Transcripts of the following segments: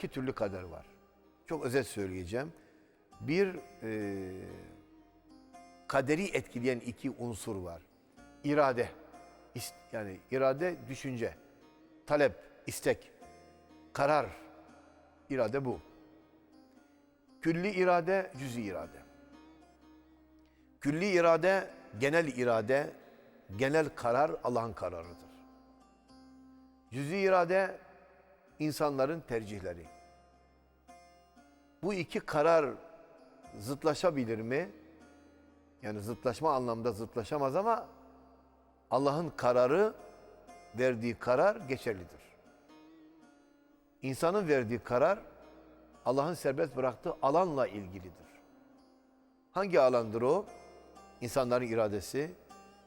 iki türlü kader var. Çok özet söyleyeceğim. Bir e, kaderi etkileyen iki unsur var. İrade, is- yani irade, düşünce, talep, istek, karar, irade bu. Külli irade, cüzi irade. Külli irade, genel irade, genel karar Allah'ın kararıdır. Cüzi irade insanların tercihleri. Bu iki karar zıtlaşabilir mi? Yani zıtlaşma anlamda zıtlaşamaz ama Allah'ın kararı, verdiği karar geçerlidir. İnsanın verdiği karar Allah'ın serbest bıraktığı alanla ilgilidir. Hangi alandır o? İnsanların iradesi.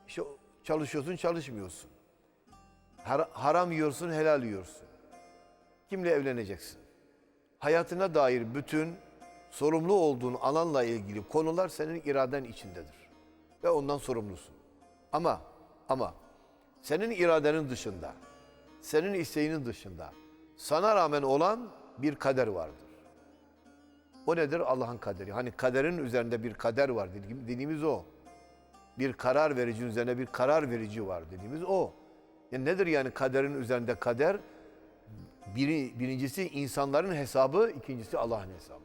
İşte çalışıyorsun, çalışmıyorsun. Har- haram yiyorsun, helal yiyorsun. Kimle evleneceksin? Hayatına dair bütün sorumlu olduğun alanla ilgili konular senin iraden içindedir. Ve ondan sorumlusun. Ama ama senin iradenin dışında, senin isteğinin dışında sana rağmen olan bir kader vardır. O nedir? Allah'ın kaderi. Hani kaderin üzerinde bir kader var dediğim- dediğimiz o. Bir karar verici üzerine bir karar verici var dediğimiz o. Yani nedir yani kaderin üzerinde kader? Biri, birincisi insanların hesabı, ikincisi Allah'ın hesabı.